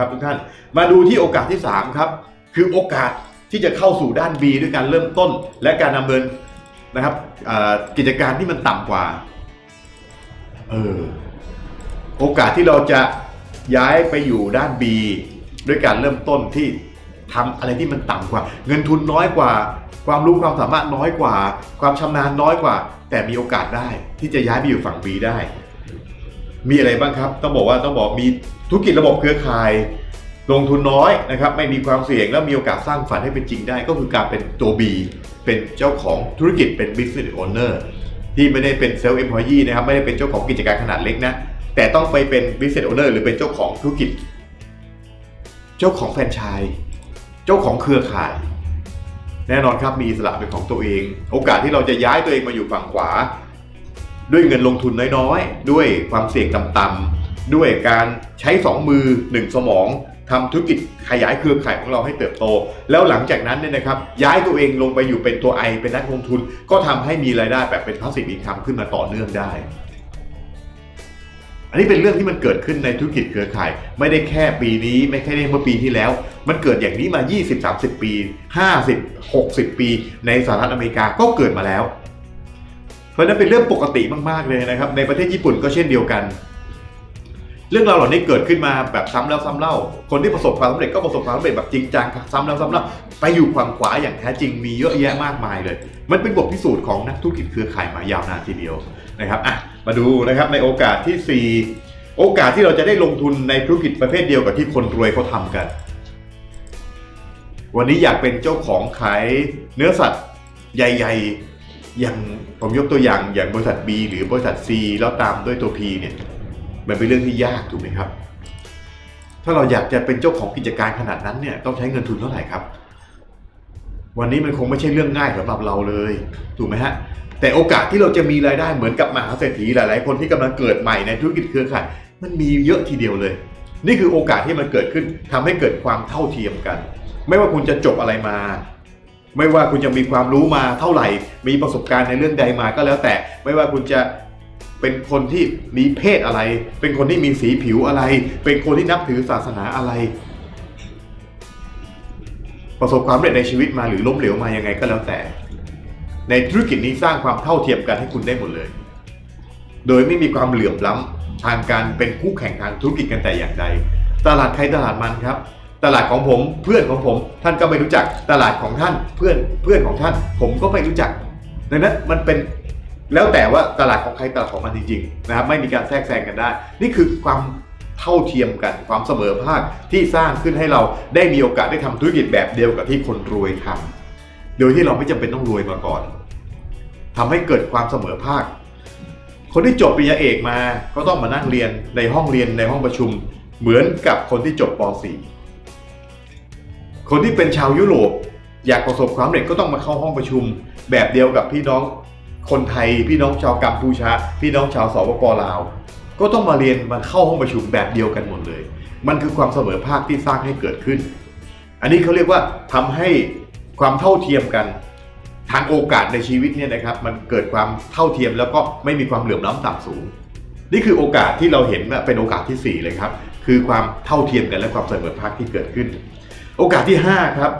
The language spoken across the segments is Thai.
ครับทุกท่านมาดูที่โอกาสที่ 3 ครับ คือโอกาสที่จะเข้าสู่ด้าน B ด้วยการเริ่มต้น และการดำเนินนะครับกิจการที่มันต่ำกว่าเออโอกาสที่เราจะย้ายไปอยู่ด้าน B ด้วยการเริ่มต้นที่ทำอะไรที่มันต่ำกว่า เงินทุนน้อยกว่า ความรู้ความสามารถน้อยกว่า ความชำนาญน้อยกว่า แต่มีโอกาสได้ที่จะย้ายไปอยู่ฝั่ง B ได้ มีอะไรบ้างครับ ต้องบอกว่าต้องบอกมีธุรกิจระบบเครือข่าย ลงทุนน้อยนะครับ ไม่มีความเสี่ยงและมีโอกาสสร้างฝันให้เป็นจริงได้ ก็คือการเป็นตัว B เป็นเจ้าของธุรกิจเป็น business owner ที่ไม่ได้เป็น self employee นะครับ ไม่ได้เป็นเจ้าของกิจการขนาดเล็กนะ แต่ต้องไปเป็น business owner หรือเป็นเจ้าของธุรกิจ เจ้าของแฟรนไชส์เจ้าของเครือข่าย แน่นอนครับมีอิสระเป็นของตัวเอง โอกาสที่เราจะย้ายตัวเองมาอยู่ฝั่งขวา ด้วยเงินลงทุนน้อยๆ ด้วยความเสี่ยงต่ำๆด้วยการใช้ 2 มือ 1 สมองทำธุรกิจขยายเครือข่ายของเราให้เติบโต แล้วหลังจากนั้นเนี่ยนะครับย้ายตัวเองลงไปอยู่เป็นตัวไอเป็นนักลงทุน ก็ทำให้มีรายได้แบบเป็นพาสซีฟอินคัมขึ้นมาต่อเนื่องได้ อันนี้เป็นเรื่องที่มันเกิดขึ้นในธุรกิจเครือข่าย ไม่ได้แค่ปีนี้ ไม่แค่เมื่อปีที่แล้ว มันเกิดอย่างนี้มา 20-30 ปี 50-60 ปี ในสหรัฐอเมริกาก็เกิดมาแล้ว เพราะนั้นเป็นเรื่องปกติมากๆเลยนะครับ ในประเทศญี่ปุ่นก็เช่นเดียวกัน เรื่องราวเหล่านี้เกิดขึ้นมาแบบซ้ำแล้วซ้ำเล่า คนที่ประสบความสำเร็จก็ประสบความสำเร็จแบบจริงจังซ้ำแล้วซ้ำเล่าไปอยู่ฝั่งขวาอย่างแท้จริงมีเยอะแยะมากมายเลย มันเป็นบทพิสูจน์ของนักธุรกิจเครือข่ายมายาวนานทีเดียวนะครับอะมาดูนะครับในโอกาสทีสี่4 โอกาสที่เราจะได้ลงทุนในธุรกิจประเภทเดียวกับที่คนรวยเขาทำกัน วันนี้อยากเป็นเจ้าของขายเนื้อสัตว์ใหญ่ ๆ อย่างผมยกตัวอย่างอย่างบริษัท B หรือบริษัท C แล้วตามด้วยตัว P เนี่ยมันเป็นเรื่องที่ยากถูกไหมครับ ถ้าเราอยากจะเป็นเจ้าของกิจการขนาดนั้นเนี่ยต้องใช้เงินทุนเท่าไหร่ครับ วันนี้มันคงไม่ใช่เรื่องง่ายสำหรับเราเลยถูกไหมฮะแต่โอกาสที่เราจะมีรายได้เหมือนกับมหาเศรษฐีหลาย ๆ คนที่กำลังเกิดใหม่ในธุรกิจเครือข่ายมันมีเยอะทีเดียวเลย นี่คือโอกาสที่มันเกิดขึ้นทำให้เกิดความเท่าเทียมกัน ไม่ว่าคุณจะจบอะไรมา ไม่ว่าคุณจะมีความรู้มาเท่าไหร่ มีประสบการณ์ในเรื่องใดมาก็แล้วแต่ ไม่ว่าคุณจะเป็นคนที่มีเพศอะไร เป็นคนที่มีสีผิวอะไร เป็นคนที่นับถือศาสนาอะไร ประสบความสำเร็จในชีวิตมาหรือล้มเหลวมายังไงก็แล้วแต่ ในธุรกิจนี้สร้างความเท่าเทียมกันให้คุณได้หมดเลย โดยไม่มีความเหลื่อมล้ำทางการเป็นคู่แข่งทางธุรกิจกันแต่อย่างใด ตลาดใครตลาดมันครับ ตลาดของผมเพื่อนของผม ท่านก็ไม่รู้จักตลาดของท่านเพื่อนเพื่อนของท่าน ผมก็ไม่รู้จักดังนั้นมันเป็นแล้วแต่ว่าตลาดของใครตลาดของมันจริงๆนะครับไม่มีการแทรกแซงกันได้ นี่คือความเท่าเทียมกันความเสมอภาคที่สร้างขึ้นให้เราได้มีโอกาสได้ทำธุรกิจแบบเดียวกับที่คนรวยทำโดยที่เราไม่จำเป็นต้องรวยมาก่อนทำให้เกิดความเสมอภาค คนที่จบปริญญาเอกมาก็ต้องมานั่งเรียนในห้องเรียนในห้องประชุม เหมือนกับคนที่จบป .4 คนที่เป็นชาวยุโรปอยากประสบความสำเร็จก็ต้องมาเข้าห้องประชุม แบบเดียวกับพี่น้องคนไทย พี่น้องชาวกัมพูชา พี่น้องชาวสปปลาว ก็ต้องมาเรียนมาเข้าห้องประชุมแบบเดียวกันหมดเลย มันคือความเสมอภาคที่สร้างให้เกิดขึ้น อันนี้เขาเรียกว่าทำให้ความเท่าเทียมกันทางโอกาสในชีวิตเนี่ยนะครับมันเกิดความเท่าเทียมแล้วก็ไม่มีความเหลื่อมล้ำต่ำสูง นี่คือโอกาสที่เราเห็นว่าเป็นโอกาสที่ 4 เลยครับ คือความเท่าเทียมกันและความเสมอภาคที่เกิดขึ้น โอกาสที่ 5 ครับ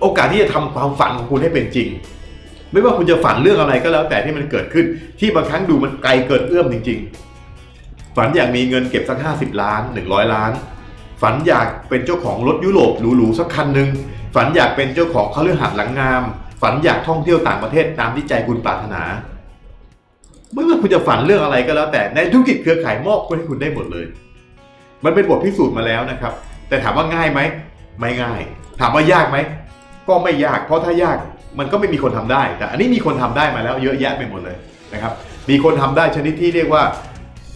โอกาสที่จะทำความฝันของคุณให้เป็นจริง ไม่ว่าคุณจะฝันเรื่องอะไรก็แล้วแต่ที่มันเกิดขึ้น ที่บางครั้งดูมันไกลเกินเอื้อมจริง ๆ ฝันอยากมีเงินเก็บสัก 50 ล้าน 100 ล้าน ฝันอยากเป็นเจ้าของรถยุโรปหรูๆสักคันหนึ่งฝันอยากเป็นเจ้าของคฤหาสน์หลังงาม ฝันอยากท่องเที่ยวต่างประเทศตามที่ใจคุณปรารถนาไม่ว่าคุณจะฝันเรื่องอะไรก็แล้วแต่ในธุรกิจเครือข่ายมอบคุณให้คุณได้หมดเลย มันเป็นบทพิสูจน์มาแล้วนะครับ แต่ถามว่าง่ายไหมไม่ง่าย ถามว่ายากไหมก็ไม่ยากเพราะถ้ายากมันก็ไม่มีคนทำได้ แต่อันนี้มีคนทำได้มาแล้วเยอะแยะไปหมดเลยนะครับมีคนทำได้ชนิดที่เรียกว่า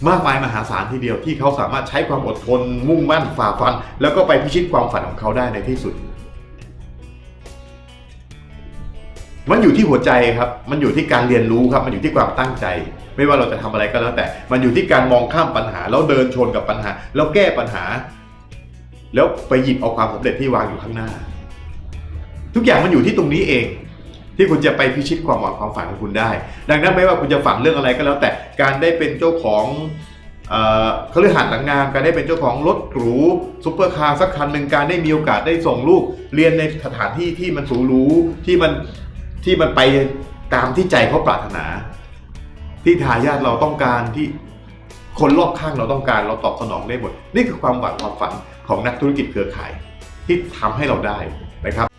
มากมายมหาศาลทีเดียวที่เขาสามารถใช้ความอดทนมุ่งมั่นฝ่าฟัน แล้วก็ไปพิชิตความฝันของเขาได้ในที่สุด มันอยู่ที่หัวใจครับ มันอยู่ที่การเรียนรู้ครับ มันอยู่ที่ความตั้งใจ ไม่ว่าเราจะทำอะไรก็แล้วแต่ มันอยู่ที่การมองข้ามปัญหาแล้วเดินชนกับปัญหา แล้วแก้ปัญหา แล้วไปหยิบเอาความสำเร็จที่วางอยู่ข้างหน้า ทุกอย่างมันอยู่ที่ตรงนี้เอง ที่คุณจะไปพิชิตความหวังความฝันของคุณได้ ดังนั้นไม่ว่าคุณจะฝันเรื่องอะไรก็แล้ว แต่การได้เป็นเจ้าของเขาเรียกหัดหลังงานการได้เป็นเจ้าของรถหรูซุปเปอร์คาร์สักคันหนึ่งการได้มีโอกาสได้ส่งลูก เรียนในสถานที่ที่มันหรูรู้ที่มันที่มันไปตามที่ใจเขาปรารถนา ที่ทายาทเราต้องการที่คนรอบข้างเราต้องการเราตอบสนองได้หมด นี่คือความหวังความฝันของนักธุรกิจเครือข่ายที่ทำให้เราได้นะครับ